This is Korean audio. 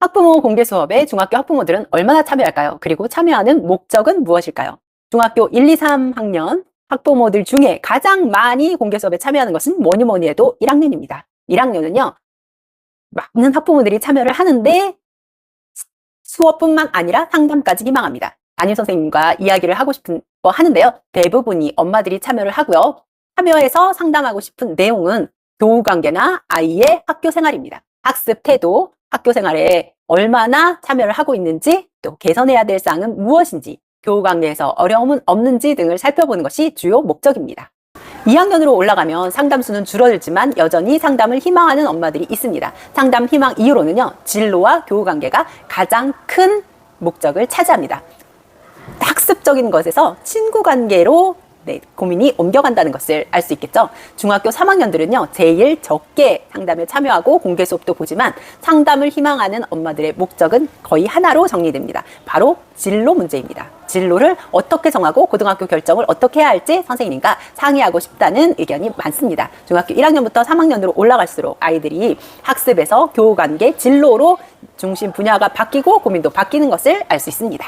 학부모 공개 수업에 중학교 학부모들은 얼마나 참여할까요? 그리고 참여하는 목적은 무엇일까요? 중학교 1, 2, 3학년 학부모들 중에 가장 많이 공개 수업에 참여하는 것은 뭐니 뭐니 해도 1학년입니다. 1학년은요, 많은 학부모들이 참여를 하는데 수업뿐만 아니라 상담까지 희망합니다. 담임 선생님과 이야기를 하고 싶은 거 하는데요. 대부분이 엄마들이 참여를 하고요. 참여해서 상담하고 싶은 내용은 교우 관계나 아이의 학교 생활입니다. 학습 태도, 학교 생활에 얼마나 참여를 하고 있는지, 또 개선해야 될 사항은 무엇인지, 교우 관계에서 어려움은 없는지 등을 살펴보는 것이 주요 목적입니다. 2학년으로 올라가면 상담수는 줄어들지만 여전히 상담을 희망하는 엄마들이 있습니다. 상담 희망 이유로는요, 진로와 교우 관계가 가장 큰 목적을 차지합니다. 학습적인 것에서 친구 관계로 네, 고민이 옮겨간다는 것을 알 수 있겠죠. 중학교 3학년들은요, 제일 적게 상담에 참여하고 공개 수업도 보지만 상담을 희망하는 엄마들의 목적은 거의 하나로 정리됩니다. 바로 진로 문제입니다. 진로를 어떻게 정하고 고등학교 결정을 어떻게 해야 할지 선생님과 상의하고 싶다는 의견이 많습니다. 중학교 1학년부터 3학년으로 올라갈수록 아이들이 학습에서 교우 관계 진로로 중심 분야가 바뀌고 고민도 바뀌는 것을 알 수 있습니다.